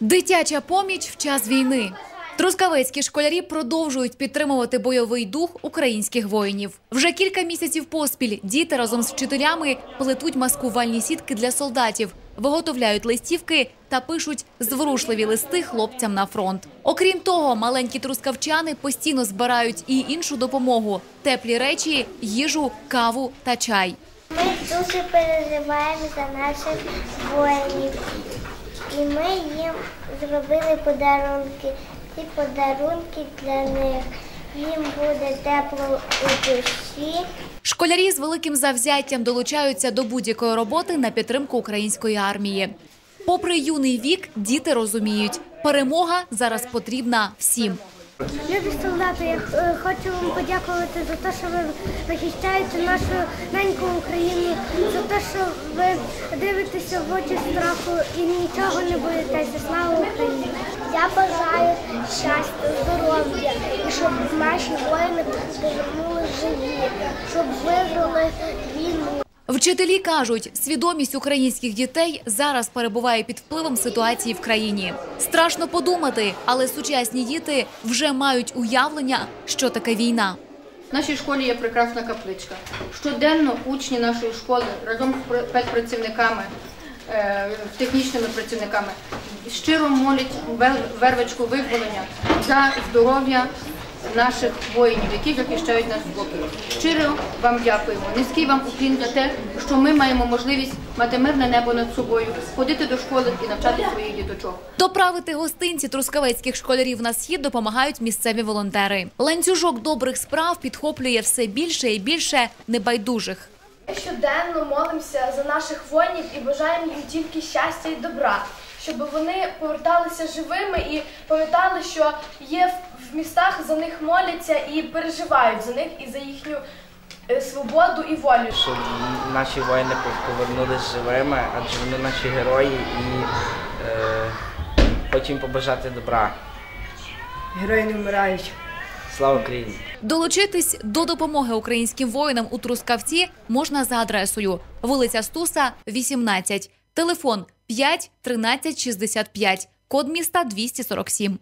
Дитяча поміч в час війни. Трускавецькі школярі продовжують підтримувати бойовий дух українських воїнів. Вже кілька місяців поспіль діти разом з вчителями плетуть маскувальні сітки для солдатів, виготовляють листівки та пишуть зворушливі листи хлопцям на фронт. Окрім того, маленькі трускавчани постійно збирають і іншу допомогу: теплі речі, їжу, каву та чай. Ми дуже переживаємо за наших воїнів. І ми їм зробили подарунки. Ці подарунки для них. Їм буде тепло у душі. Школярі з великим завзяттям долучаються до будь-якої роботи на підтримку української армії. Попри юний вік, діти розуміють, перемога зараз потрібна всім. Любі солдати, я е, хочу вам подякувати за те, що ви захищаєте нашу неньку Україну, що ви дивитеся в очі страху і нічого не боїтеся. Слава Україні! Я бажаю щастя, здоров'я і щоб наші воїни повернули живі, щоб виграли війну. Вчителі кажуть, свідомість українських дітей зараз перебуває під впливом ситуації в країні. Страшно подумати, але сучасні діти вже мають уявлення, що таке війна. В нашій школі є прекрасна капличка. Щоденно учні нашої школи разом з пр- педпрацівниками, е, технічними працівниками щиро молять вервичку визволення за здоров'я наших воїнів, які захищають нас з боків. Щиро вам дякуємо. Низький вам уклін за те, що ми маємо можливість мати мирне небо над собою, ходити до школи і навчати своїх діточок. Доправити гостинці трускавецьких школярів на схід допомагають місцеві волонтери. Ланцюжок добрих справ підхоплює все більше і більше небайдужих. Ми щоденно молимося за наших воїнів і бажаємо їм тільки щастя і добра, щоб вони поверталися живими і пам'ятали, що є в- містах за них моляться і переживають за них і за їхню е, свободу і волю. щоб наші воїни пов- повернулись живими, адже вони наші герої і е, хочемо побажати добра. Герої не вмирають. Слава Україні! Долучитись до допомоги українським воїнам у Трускавці можна за адресою вулиця Стуса, 18, телефон 5 13 65, код міста 247.